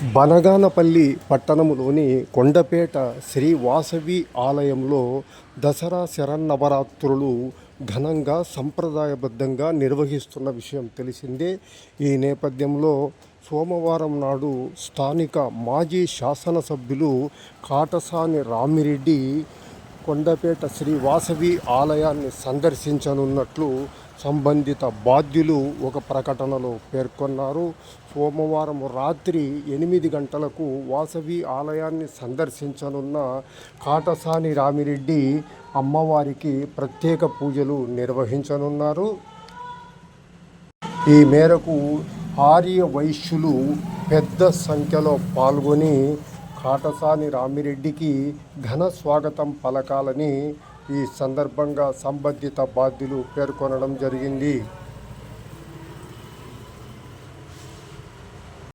బనగానపల్లి పట్టణంలోని కొండపేట శ్రీ వాసవి ఆలయంలో దసరా శరన్నవరాత్రులు ఘనంగా సంప్రదాయబద్ధంగా నిర్వహిస్తున్న విషయం తెలిసిందే. ఈ నేపథ్యంలో సోమవారం నాడు స్థానిక మాజీ శాసనసభ్యులు కాటసాని రామిరెడ్డి కొండపేట శ్రీ వాసవి ఆలయాన్ని సందర్శించనున్నట్లు సంబంధిత బాధ్యులు ఒక ప్రకటనలో పేర్కొన్నారు. సోమవారం రాత్రి ఎనిమిది గంటలకు వాసవి ఆలయాన్ని సందర్శించనున్న కాటసాని రామిరెడ్డి అమ్మవారికి ప్రత్యేక పూజలు నిర్వహించనున్నారు. ఈ మేరకు ఆర్య వైశ్యులు పెద్ద సంఖ్యలో పాల్గొని కాటసాని రామిరెడ్డికి ఘన స్వాగతం పలకాలని ఈ సందర్భంగా సంబంధిత బాధ్యులు పేర్కొనడం జరిగింది.